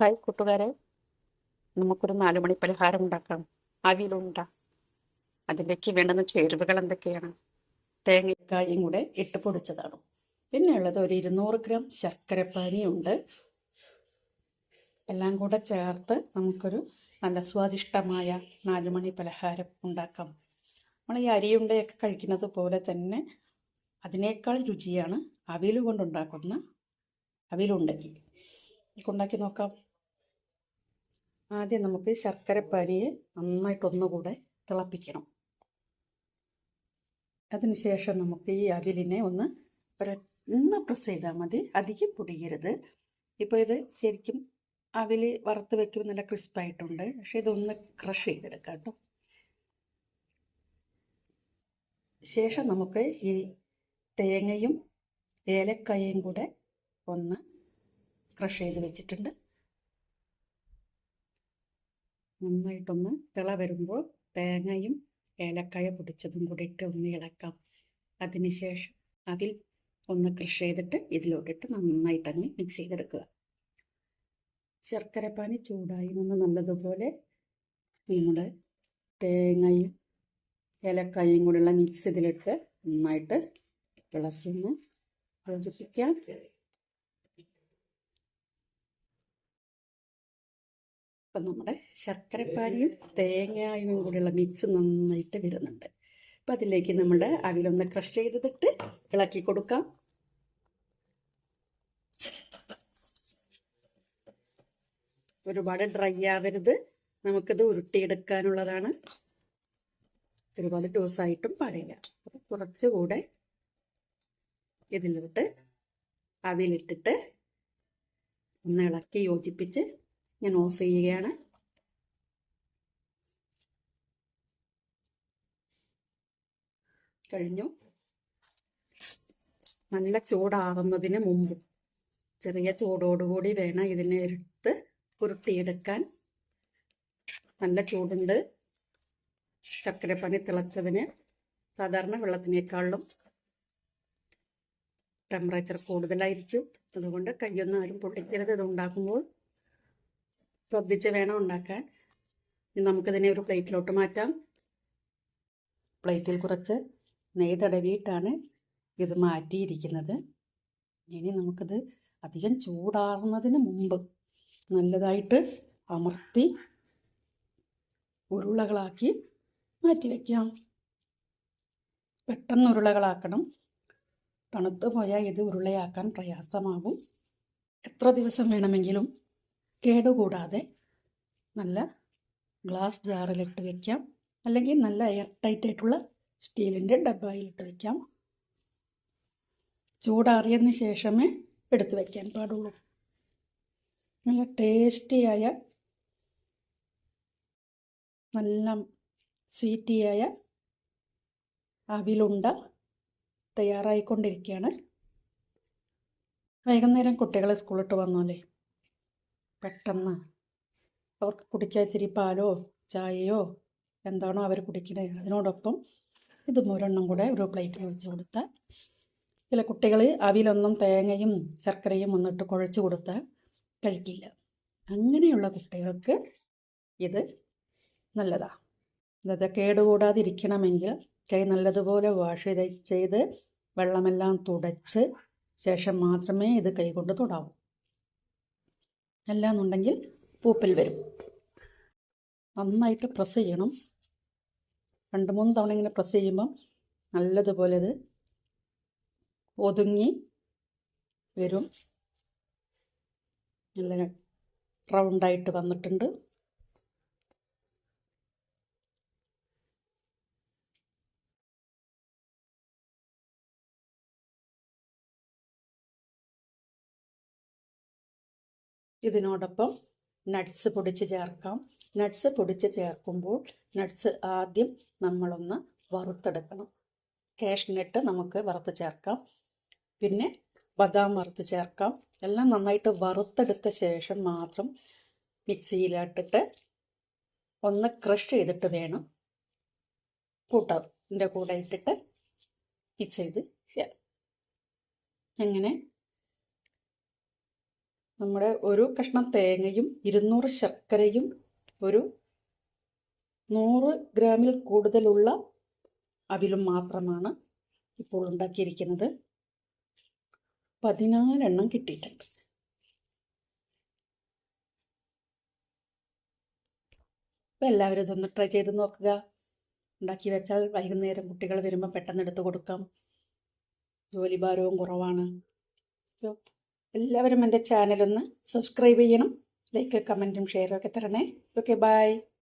Hi കൂട്ടുകാരെ. നമുക്കൊരു നാലുമണി പലഹാരം ഉണ്ടാക്കാം. അവിലുണ്ട അതിലേക്ക് വേണ്ടുന്ന ചേരുവകൾ എന്തൊക്കെയാണ്? തേങ്ങക്കായും കൂടെ ഇട്ട് പൊടിച്ചതാണ്. പിന്നെ ഉള്ളത് ഒരു ഇരുന്നൂറ് ഗ്രാം ശർക്കരപ്പാനിയുണ്ട്. എല്ലാം കൂടെ ചേർത്ത് നമുക്കൊരു നല്ല സ്വാദിഷ്ടമായ നാലുമണി പലഹാരം ഉണ്ടാക്കാം. നമ്മൾ ഈ അരിയുണ്ടയൊക്കെ കഴിക്കുന്നത് പോലെ തന്നെ അതിനേക്കാൾ രുചിയാണ് അവിയൽ കൊണ്ടുണ്ടാക്കുന്ന അവിയലുണ്ടെങ്കിൽ ഉണ്ടാക്കി നോക്കാം. ആദ്യം നമുക്ക് ശർക്കരപ്പാനിയെ നന്നായിട്ടൊന്നുകൂടെ തിളപ്പിക്കണം. അതിനുശേഷം നമുക്ക് ഈ അവിലിനെ ഒന്ന് ഒന്ന് പ്രസ് ചെയ്താൽ മതി. അധികം പൊടിയരുത്. ഇപ്പോൾ ഇത് ശരിക്കും അവിൽ വറുത്ത് വെക്കുമ്പോൾ നല്ല ക്രിസ്പായിട്ടുണ്ട് പക്ഷേ ഇതൊന്ന് ക്രഷ് ചെയ്തെടുക്കാം കേട്ടോ. ശേഷം നമുക്ക് ഈ തേങ്ങയും ഏലക്കായയും കൂടെ ഒന്ന് ക്രഷ് ചെയ്ത് വെച്ചിട്ടുണ്ട്. നന്നായിട്ടൊന്ന് തിള വരുമ്പോൾ തേങ്ങയും ഏലക്കായ പൊടിച്ചതും കൂടി ഇട്ട് ഒന്ന് ഇളക്കാം. അതിനുശേഷം അതിൽ ഒന്ന് ക്രഷ് ചെയ്തിട്ട് ഇതിലോട്ടിട്ട് നന്നായിട്ടങ്ങ് മിക്സ് ചെയ്തെടുക്കുക. ശർക്കരപ്പാനി ചൂടായി ഒന്ന് നല്ലതുപോലെ നമ്മുടെ തേങ്ങയും ഏലക്കായും കൂടെയുള്ള മിക്സ് ഇതിലിട്ട് നന്നായിട്ട് ഇളക്കി ഒന്ന് യോജിപ്പിക്കാം. അപ്പം നമ്മുടെ ശർക്കരപ്പാനിയും തേങ്ങായും കൂടെയുള്ള മിക്സ് നന്നായിട്ട് വരുന്നുണ്ട്. അപ്പം അതിലേക്ക് നമ്മുടെ അവിലൊന്ന് ക്രഷ് ചെയ്തിട്ട് ഇളക്കി കൊടുക്കാം. ഒരുപാട് ഡ്രൈ ആവരുത്. നമുക്കിത് ഉരുട്ടിയെടുക്കാനുള്ളതാണ്. ഒരുപാട് ഡോസായിട്ടും പഴയ അപ്പം കുറച്ചുകൂടെ ഇതിലോട്ട് അവിലിട്ടിട്ട് ഒന്ന് ഇളക്കി യോജിപ്പിച്ച് ഞാൻ ഓഫ് ചെയ്യുകയാണ്. കഴിഞ്ഞു. നല്ല ചൂടാകുന്നതിന് മുമ്പ് ചെറിയ ചൂടോടുകൂടി വേണം ഇതിനെ എടുത്ത് ഉരുട്ടിയെടുക്കാൻ. നല്ല ചൂടുണ്ട്. ശർക്കരപ്പണി തിളച്ചതിന് സാധാരണ വെള്ളത്തിനേക്കാളും ടെമ്പറേച്ചർ കൂടുതലായിരിക്കും. അതുകൊണ്ട് കയ്യൊന്നും ആരും പൊട്ടിക്കരുത്. ഇത് ഉണ്ടാക്കുമ്പോൾ ശ്രദ്ധിച്ച് വേണം ഉണ്ടാക്കാൻ. ഇനി നമുക്കിതിനെ ഒരു പ്ലേറ്റിലോട്ട് മാറ്റാം. പ്ലേറ്റിൽ കുറച്ച് നെയ് തടവിയിട്ടാണ് ഇത് മാറ്റിയിരിക്കുന്നത്. ഇനി നമുക്കിത് അധികം ചൂടാറുന്നതിന് മുമ്പ് നല്ലതായിട്ട് അമർത്തി ഉരുളകളാക്കി മാറ്റി വയ്ക്കാം പെട്ടെന്ന് ഉരുളകളാക്കണം. തണുത്തു പോയാൽ ഇത് ഉരുളയാക്കാൻ പ്രയാസമാകും എത്ര ദിവസം വേണമെങ്കിലും കേടുകൂടാതെ നല്ല ഗ്ലാസ് ജാറിലിട്ട് വയ്ക്കാം അല്ലെങ്കിൽ നല്ല എയർ ടൈറ്റ് ആയിട്ടുള്ള സ്റ്റീലിന്റെ ഡബ്ബയിലിട്ട് വയ്ക്കാം ചൂടാറിയതിന് ശേഷമേ എടുത്ത് വയ്ക്കാൻ പാടുള്ളൂ. നല്ല ടേസ്റ്റിയായ നല്ല സ്വീറ്റിയായ അവിലുണ്ട തയ്യാറായിക്കൊണ്ടിരിക്കുകയാണ്. വൈകുന്നേരം കുട്ടികളെ സ്കൂളിട്ട് വന്നാലേ. പെട്ടെന്ന്. അവർക്ക് കുടിക്കാൻ ഇച്ചിരി പാലോ ചായയോ എന്താണോ അവർ കുടിക്കണേ. അതിനോടൊപ്പം ഇത് മൂരെണ്ണം കൂടെ ഒരു പ്ലേറ്റിൽ വെച്ച് കൊടുത്താൽ. ചില കുട്ടികൾ അവിലൊന്നും തേങ്ങയും ശർക്കരയും ഒന്നിട്ട് കുഴച്ച് കൊടുത്താൽ കഴിക്കില്ല. അങ്ങനെയുള്ള കുട്ടികൾക്ക് ഇത് നല്ലതാണ് ഇതൊക്കെ കേടുകൂടാതിരിക്കണമെങ്കിൽ കൈ നല്ലതുപോലെ വാഷ് ചെയ്ത് വെള്ളമെല്ലാം തുടച്ച് ശേഷം മാത്രമേ ഇത് കൈകൊണ്ട് തൊടാവൂ. അല്ലാന്നുണ്ടെങ്കിൽ പൂപ്പൽ വരും. നന്നായിട്ട് പ്രസ് ചെയ്യണം. രണ്ട് മൂന്ന് തവണ ഇങ്ങനെ പ്രസ് ചെയ്യുമ്പം നല്ലതുപോലെ ഇത് ഒതുങ്ങി വരും. നല്ല റൗണ്ടായിട്ട് വന്നിട്ടുണ്ട്. ഇതിനോടൊപ്പം നട്ട്സ് പൊടിച്ച് ചേർക്കാം. നട്ട്സ് പൊടിച്ച് ചേർക്കുമ്പോൾ നട്ട്സ് ആദ്യം നമ്മളൊന്ന് വറുത്തെടുക്കണം. കാഷ്നട്ട് നമുക്ക് വറുത്ത് ചേർക്കാം. പിന്നെ ബദാം വറുത്ത് ചേർക്കാം. എല്ലാം നന്നായിട്ട് വറുത്തെടുത്ത ശേഷം മാത്രം മിക്സിയിലിട്ടിട്ട് ഒന്ന് ക്രഷ് ചെയ്തിട്ട് വേണം കൂട്ടന്റെ കൂടെ ഇട്ടിട്ട് മിക്സ് ചെയ്ത് എങ്ങനെ? നമ്മുടെ ഒരു കഷ്ണം തേങ്ങയും ഇരുന്നൂറ് ശർക്കരയും ഒരു നൂറ് ഗ്രാമിൽ കൂടുതലുള്ള അവിലും മാത്രമാണ് ഇപ്പോൾ ഉണ്ടാക്കിയിരിക്കുന്നത്. പതിനാലെണ്ണം കിട്ടിയിട്ടുണ്ട്. അപ്പോൾ എല്ലാവരും ഇതൊന്ന് ട്രൈ ചെയ്ത് നോക്കുക. ഉണ്ടാക്കി വെച്ചാൽ വൈകുന്നേരം കുട്ടികൾ വരുമ്പോൾ പെട്ടെന്ന് എടുത്ത് കൊടുക്കാം. ജോലി ഭാരവും കുറവാണ്. എല്ലാവരും എന്റെ ചാനലൊന്ന് സബ്സ്ക്രൈബ് ചെയ്യണം. ലൈക്ക് കമന്റും ഷെയറും ഒക്കെ തരണേ. Okay bye.